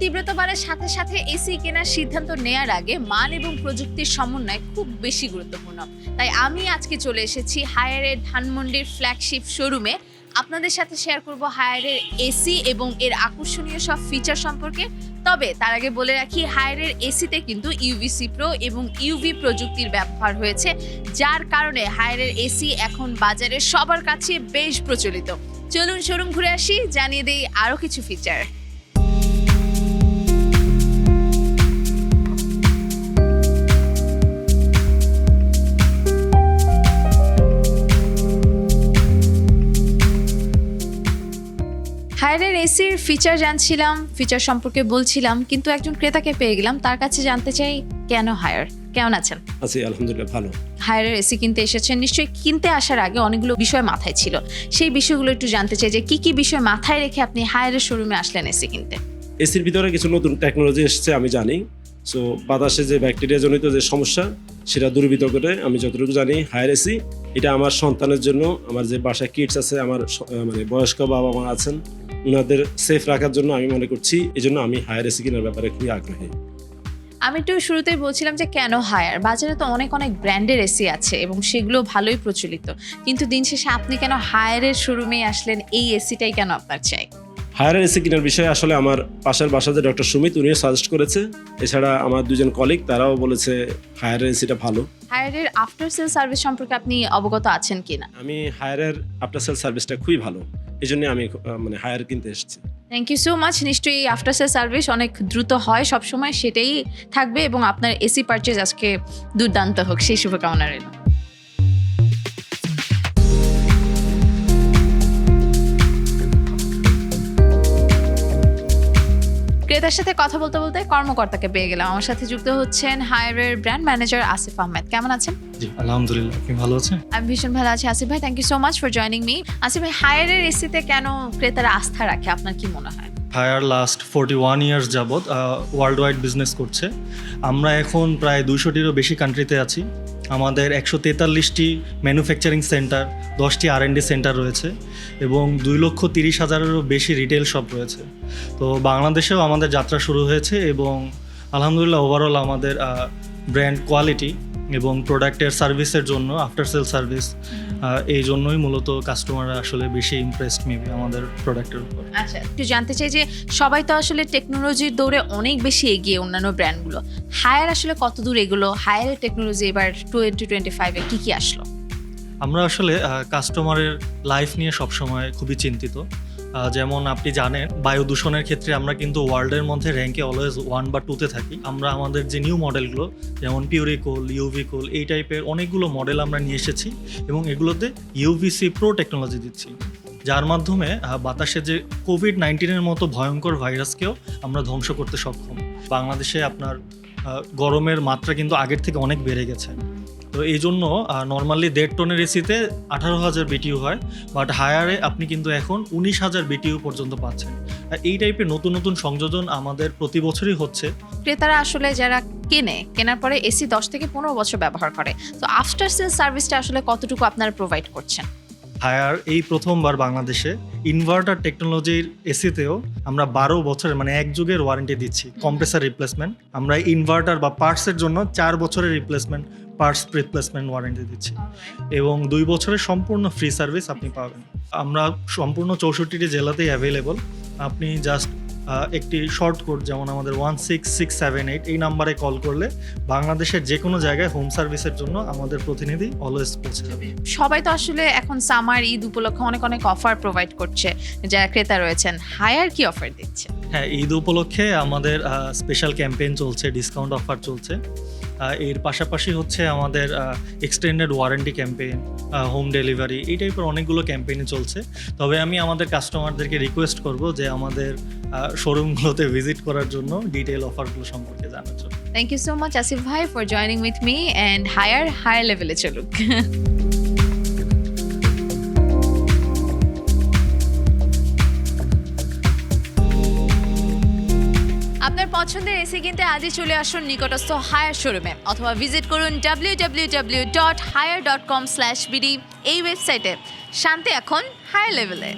তীব্রতা বাড়ার সাথে সাথে এসি কেনার সিদ্ধান্ত নেয়ার আগে মান এবং প্রযুক্তির সমন্বয় খুব বেশি গুরুত্বপূর্ণ। তাই আমি আজকে চলে এসেছি হায়ারের ধানমন্ডির ফ্ল্যাগশিপ শোরুমে আপনাদের সাথে শেয়ার করব হায়ারের এসি এবং এর আকর্ষণীয় সব ফিচার সম্পর্কে। তবে তার আগে বলে রাখি, হায়ারের এসিতে কিন্তু ইউভিসি প্রো এবং ইউভি প্রযুক্তির ব্যবহার হয়েছে, যার কারণে হায়ারের এসি এখন বাজারে সবার কাছে বেশ প্রচলিত। চলুন শোরুম ঘুরে আসি, জানিয়ে দেই আরও কিছু ফিচার হায়ারের এসির ফিচার জানছিলাম ফিচার সম্পর্কে বলছিলাম কিন্তু একজন ক্রেতাকে পেয়ে গেলাম তার কাছে জানতে চাই কেন হায়ার কেমন আছেন? আছি আলহামদুলিল্লাহ ভালো। হায়ারের এসি কিনতে এসেছেন নিশ্চয়ই কিনতে আসার আগে অনেকগুলো বিষয় মাথায় ছিল। সেই বিষয়গুলো একটু জানতে চাই যে কি কি বিষয় মাথায় রেখে আপনি হায়ারের শোরুমে আসলেন এসি কিনতে? এসির ভিতরে কিছু নতুন টেকনোলজি এসেছে আমি জানি। সো বাতাসে যে ব্যাকটেরিয়া জনিত যে সমস্যা সেটা দূরীভূত করে আমি যতটুকু জানি হায়ার এসি এটা আমার সন্তানের জন্য আমার যে বাসায় কিডস আছে আমার মানে বয়স্ক বাবা মা আছেন ওনাদের সেফ রাখার জন্য আমি মনে করছি এই জন্য আমি হায়ার এসি কেনার ব্যাপারে খুবই আগ্রহী। আমি একটু শুরুতেই বলছিলাম যে কেন হায়ার বাজারে তো অনেক অনেক ব্র্যান্ডের এসি আছে এবং সেগুলো ভালোই প্রচলিত। কিন্তু দিন শেষে আপনি কেন হায়ারের শোরুমে আসলেন? এই এসিটাই কেন আপনার চাই? হায়ার এসি কেনার বিষয়ে আসলে আমার পাশের বাসা যে ডক্টর সুমিত উনিও সাজেস্ট করেছে। এছাড়া আমার দুজন কলিগ তারাও বলেছে হায়ার এসিটা ভালো। হায়ারের আফটার সেল সার্ভিস সম্পর্কে আপনি অবগত আছেন কিনা? আমি হায়ারের আফটার সেল সার্ভিসটা খুবই ভালো। এই জন্য আমি মানে হায়ার কিনতে এসেছি। থ্যাংক ইউ সো মাচ নিশ্চয়ই আফটার সেল সার্ভিস অনেক দ্রুত হয়, সবসময় সেটাই থাকবে এবং আপনার এসি পারচেজ আজকে দুর্দান্ত হোক। সেই শুভকামনা রইল। ক্রেতার সাথে কথা বলতে বলতে কর্মকর্তাকে পেয়ে গেলাম। আমার সাথে যুক্ত হচ্ছেন হায়ারের ব্র্যান্ড ম্যানেজার আসিফ আহমেদ। কেমন আছেন? জি আলহামদুলিল্লাহ। আপনি ভালো আছেন? আমি ভীষণ ভালো আছি। আসিফ ভাই thank you so much for joining me Asif ভাই হায়ারের এসিতে কেন ক্রেতারা আস্থা রাখে? আপনার কি মনে হয়? Haier last forty one years যাবৎ ওয়ার্ল্ড ওয়াইড বিজনেস করছে। আমরা এখন প্রায় দুইশোটিরও বেশি কান্ট্রিতে আছি। আমাদের একশো তেতাল্লিশটি ম্যানুফ্যাকচারিং সেন্টার দশটি আর সেন্টার রয়েছে এবং দুই লক্ষ তিরিশ হাজারেরও বেশি রিটেল শপ রয়েছে। তো বাংলাদেশেও আমাদের যাত্রা শুরু হয়েছে এবং আলহামদুলিল্লাহ ওভারঅল আমাদের ব্র্যান্ড কোয়ালিটি এবং প্রোডাক্টের সার্ভিসের জন্য আফটার সেল সার্ভিস এই জন্যই মূলত কাস্টমাররা আসলে বেশি ইমপ্রেসড মেবি আমাদের প্রোডাক্টের উপর। আচ্ছা একটু জানতে চাই যে সবাই তো আসলে টেকনোলজির দৌড়ে অনেক বেশি এগিয়ে অন্যান্য ব্র্যান্ডগুলো হায়ার আসলে কত দূর এগুলো? হায়ারের টেকনোলজি এবার টোয়েন্টি টোয়েন্টি ফাইভে কী কী আসলো? আমরা আসলে কাস্টমারের লাইফ নিয়ে সবসময় খুবই চিন্তিত। যেমন আপনি জানেন বায়ু দূষণের ক্ষেত্রে আমরা কিন্তু ওয়ার্ল্ডের মধ্যে র্যাঙ্কে অলওয়েজ ওয়ান বা টুতে থাকি। আমরা আমাদের যে নিউ মডেলগুলো যেমন পিউরিকোল ইউভিকোল এই টাইপের অনেকগুলো মডেল আমরা নিয়ে এসেছি এবং এগুলোতে ইউভিসি প্রো টেকনোলজি দিচ্ছি। যার মাধ্যমে বাতাসে যে কোভিড নাইন্টিনের মতো ভয়ঙ্কর ভাইরাসকেও আমরা ধ্বংস করতে সক্ষম। বাংলাদেশে আপনার গরমের মাত্রা কিন্তু আগের থেকে অনেক বেড়ে গেছে। তো এই জন্য নর্মালি দেড় টনের এসিতে আঠারো হাজার বিটিউ হয় বাট হায়ারে আপনি কিন্তু এখন উনিশ হাজার বিটিউ পর্যন্ত পাচ্ছেন। এই টাইপের নতুন নতুন সংযোজন আমাদের প্রতি বছরই হচ্ছে। ক্রেতারা আসলে যারা কেনে, কেনার পরে এসি দশ থেকে পনেরো বছর ব্যবহার করে। তো আফটার সেল সার্ভিসটা আসলে কতটুকু আপনারা প্রোভাইড করছেন? হায়ার এই প্রথমবার বাংলাদেশে ইনভার্টার টেকনোলজির এসিতেও আমরা বারো বছরের মানে এক যুগের ওয়ারেন্টি দিচ্ছি। কম্প্রেসার রিপ্লেসমেন্ট আমরা ইনভার্টার বা পার্টসের জন্য চার বছরের রিপ্লেসমেন্ট পার্টস রিপ্লেসমেন্ট ওয়ারেন্টি দিচ্ছি। এবং দুই বছরের সম্পূর্ণ ফ্রি সার্ভিস আপনি পাবেন। আমরা সম্পূর্ণ চৌষট্টিটি জেলাতেই অ্যাভেলেবল আপনি জাস্ট একটি শর্ট কোড যেমন আমাদের one six six seven eight এই নাম্বারে কল করলে বাংলাদেশের যে কোনো জায়গায় হোম সার্ভিসের জন্য আমাদের প্রতিনিধি অলওয়েজ পৌঁছে যাবে। সবাই তো আসলে এখন সামার ঈদ উপলক্ষে অনেক অনেক অফার প্রোভাইড করছে যারা ক্রেতা রয়েছেন। হায়ার কি অফার দিচ্ছে? হ্যাঁ ঈদ উপলক্ষে আমাদের স্পেশাল ক্যাম্পেইন চলছে ডিসকাউন্ট অফার চলছে। এর পাশাপাশি হচ্ছে আমাদের extended warranty campaign home delivery এই টাইপের অনেকগুলো ক্যাম্পেইনে চলছে। তবে আমি আমাদের কাস্টমারদেরকে রিকোয়েস্ট করব যে আমাদের শোরুমগুলোতে ভিজিট করার জন্য ডিটেল অফারগুলো সম্পর্কে জানার জন্য। Thank you so much Asif ভাই for joining with me and Haier Haier লেভেলে চলুক। আপনার পছন্দের এসি কিনতে আজই চলে আসুন নিকটস্থ হায়ার শোরুমে অথবা ভিজিট করুন W dot Haier dot com slash BD এই ওয়েবসাইটে শান্তি এখন হায়ার লেভেলে